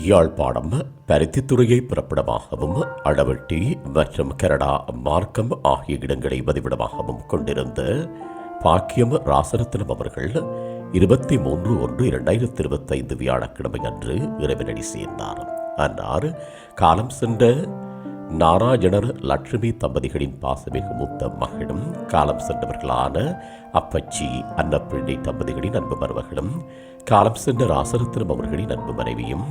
யாழ்ப்பாணம் பருத்தித்துறையை பிறப்பிடமாகவும் அளவட்டி மற்றும் கனடா மார்க்கம் ஆகிய இடங்களை பதிவிடமாகவும் கொண்டிருந்த பாக்கியம் ராசரத்னம் அவர்கள் இருபத்தி மூன்று ஒன்று இரண்டாயிரத்தி இருபத்தைந்து வியாழக்கிழமை அன்று இறைவனடி சேர்ந்தார் அன்னார் காலம் சென்ற நாராயணர் லட்சுமி தம்பதிகளின் பாசமிகு மூத்த மகளும் காலம் சென்றவர்களான அப்பச்சி அன்னப்பிள்ளை தம்பதிகளின் அன்பு மருமகளும் காலம் சென்ற ராசரத்னம் அவர்களின் அன்பு மனைவியும்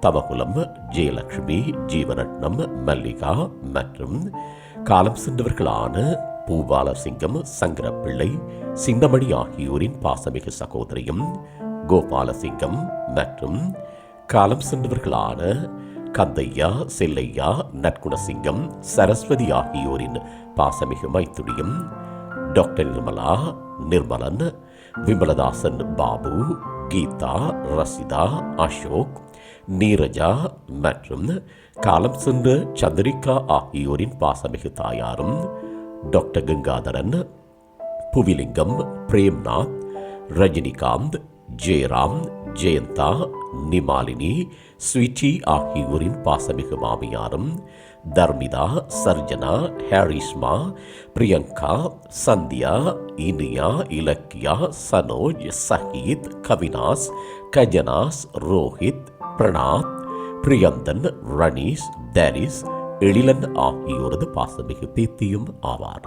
தவகுலம் ஜெயலட்சுமி ஜீவரட்னம் மல்லிகா மற்றும் காலம் சென்றவர்களான பூபாலசிங்கம் சங்கரப்பிள்ளை சின்னமணி ஆகியோரின் பாசமிகு சகோதரியும் கோபாலசிங்கம் மற்றும் காலம் சென்றவர்களான கந்தையா செல்லையா நற்குணசிங்கம் சரஸ்வதி ஆகியோரின் பாசமிகு மைத்துடியும் டாக்டர் நிர்மலா நிர்மலன் விமலதாசன் பாபு கீதா ரசிதா அசோக் நீரஜா மற்றும் காலம் சென்ற சந்திரிகா ஆகியோரின் பாசமிகு தாயாரும் டாக்டர் கங்காதரன் புவிலிங்கம் பிரேம்நாத் ரஜினிகாந்த் ஜெயராம் ஜெயந்தா நிமாலினி ஸ்விட்டி ஆகியோரின் பாசமிகு மாமியாரும் தர்மிதா சர்ஜனா ஹாரிஸ்மா பிரியங்கா சந்தியா இனியா இலக்கியா சனோஜ் சஹீத் கவினாஸ் கஜனாஸ் ரோஹித் பிரணாத் பிரியந்தன் ரணீஷ் தரிஸ் எழிலன் ஆகியோரது பாசமிகு பேத்தியும் ஆவார்.